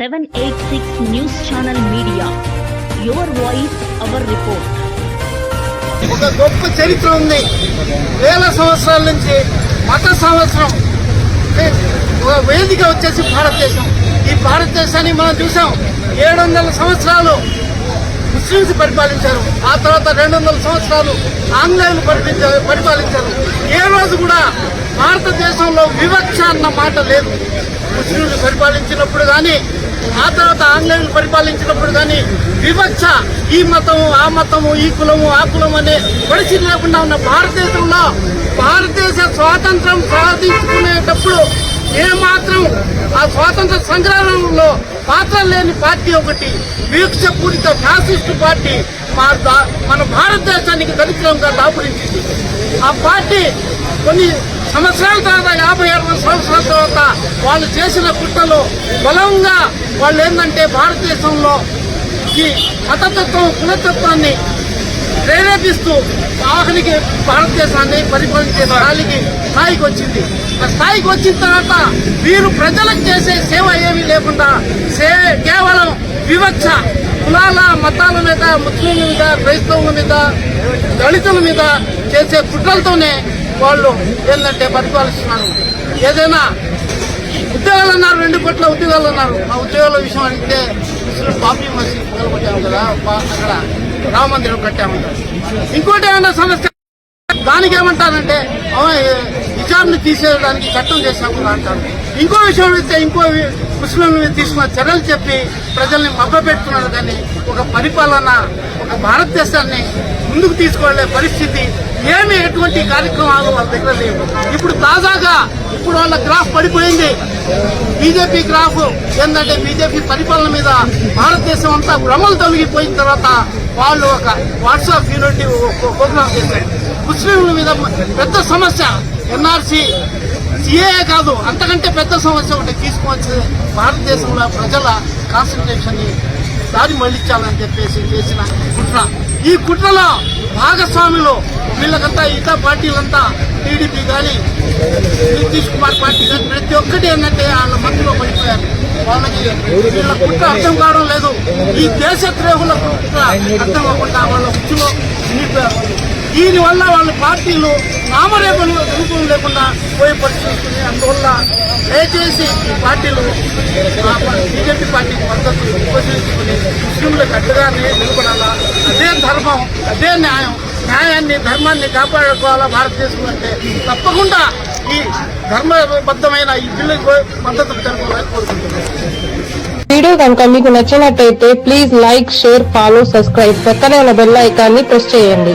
786 news channel media your voice our report ఒక గొప్ప చరిత్ర ఉంది. వేల సంవత్సరాల నుంచి మత సంవత్సరం. ఒక వేదిక వచ్చేసి భారతదేశం. ఈ భారతదేశాన్ని మనం చూసాం. ఏడు వందల సంవత్సరాలు ముస్లింస్ పరిపాలించారు. ఆ తర్వాత రెండు వందల సంవత్సరాలు ఆంగ్లేయులు పరిపించారు పరిపాలించారు. ఏ రోజు కూడా భారతదేశంలో వివక్ష అన్న మాట లేదు. ముస్లింలు పరిపాలించినప్పుడు కానీ ఆ తర్వాత ఆంగ్లేయులు పరిపాలించినప్పుడు కానీ వివక్ష ఈ మతము ఆ మతము ఈ కులము ఆ కులం అనే పరిస్థితి లేకుండా ఉన్న భారతదేశంలో భారతదేశ స్వాతంత్రం సాధించుకునేటప్పుడు ఏమాత్రం ఆ స్వాతంత్ర సంగ్రామంలో పాత్ర లేని పార్టీ ఒకటి వివక్ష పూరిత ఫ్యాసిస్ట్ పార్టీ మా మన భారతదేశానికి దరిద్రంగా దాపురించింది. ఆ పార్టీ కొన్ని సంవత్సరాల తర్వాత యాభై అరవై సంవత్సరాల తర్వాత వాళ్ళు చేసిన కుట్రలు బలంగా వాళ్ళు ఏంటంటే భారతదేశంలో ఈ మతతత్వం కులతత్వాన్ని ప్రేరేపిస్తూ ఆఖరికి భారతదేశాన్ని పరిపాలించే స్థాయికి స్థాయికి వచ్చింది. ఆ స్థాయికి వచ్చిన తర్వాత వీరు ప్రజలకు చేసే సేవ ఏమీ లేకుండా సే కేవలం వివక్ష కులాల మతాల మీద ముస్లింల మీద క్రైస్తవుల మీద దళితుల మీద చేసే కుట్రలతోనే వాళ్ళు ఏంటంటే పరిపాలిస్తున్నారు ఏదైనా ఉద్యోగాలు అన్నారు రెండు కోట్ల ఉద్యోగాలు అన్నారు ఆ ఉద్యోగాల విషయం అంటే ముస్లిం బాబీ మసీద్ మొదలుపెట్టాము కదా అక్కడ రామ మందిరం కట్టామంటారు ఇంకోటి ఏమన్నా సమస్య? దానికి ఏమంటారంటే విచారణ తీసేయడానికి చట్టం చేసినప్పుడు అంటారు. ఇంకో విషయం ఇస్తే ఇంకో ముస్లిం తీసుకున్న చర్యలు చెప్పి ప్రజల్ని మభ్యపెడుతున్నారు. కానీ ఒక పరిపాలన ఒక భారతదేశాన్ని ముందుకు తీసుకువెళ్ళే పరిస్థితి ఏమి ఎటువంటి కార్యక్రమాలు వాళ్ళ దగ్గర లేవు. ఇప్పుడు తాజాగా ఇప్పుడు వాళ్ళ గ్రాఫ్ పడిపోయింది. బీజేపీ గ్రాఫ్ ఏంటంటే బీజేపీ పరిపాలన మీద భారతదేశం అంతా భ్రమలు తొలగిపోయిన తర్వాత వాళ్ళు ఒక వాట్సాప్ యూనిటీ ప్రోగ్రామ్ చేశారు. ముస్లింల మీద పెద్ద సమస్య ఎన్ఆర్సీ. సిఏ కాదు అంతకంటే పెద్ద సమస్య ఒకటి తీసుకోవాల్సింది భారతదేశంలో ప్రజల కాన్సన్ట్రేషన్ని దాన్ని మళ్ళించాలని చెప్పేసి చేసిన కుట్ర. ఈ కుట్రలో భాగస్వాములు వీళ్ళకంతా ఇతర పార్టీలంతా టీడీపీ కానీ నితీష్ కుమార్ పార్టీ కానీ ప్రతి ఒక్కటి ఏంటంటే వాళ్ళ మధ్యలో పడిపోయారు. వాళ్ళకి వీళ్ళ కుట్ర అర్థం కావడం లేదు. ఈ దేశ ద్రోహుల కుట్ర అర్థం అవ్వకుండా వాళ్ళ ఉచ్చులో ఉండిపోయారు దీనివల్ల వాళ్ళ పార్టీలు నామరేపలు అనుకూలం లేకుండా పోయే పరిస్థితి వస్తుంది. అందువల్ల దయచేసి ఈ పార్టీలు బీజేపీ పార్టీకి మద్దతు ఉపయోగించుకుని ముస్లింలకు అడ్డగానే నిలబడాలా? అదే ధర్మం అదే న్యాయం. న్యాయాన్ని ధర్మాన్ని కాపాడుకోవాలా భారతదేశం అంటే? తప్పకుండా ఈ ధర్మబద్ధమైన ఈ బిల్లుకు మద్దతు తెలపాలని కోరుకుంటున్నాను. వీడియో కనుక మీకు నచ్చినట్టయితే please like share follow subscribe. పక్కనే ఉన్న బెల్ ఐకాన్ని ప్రెస్ చేయండి.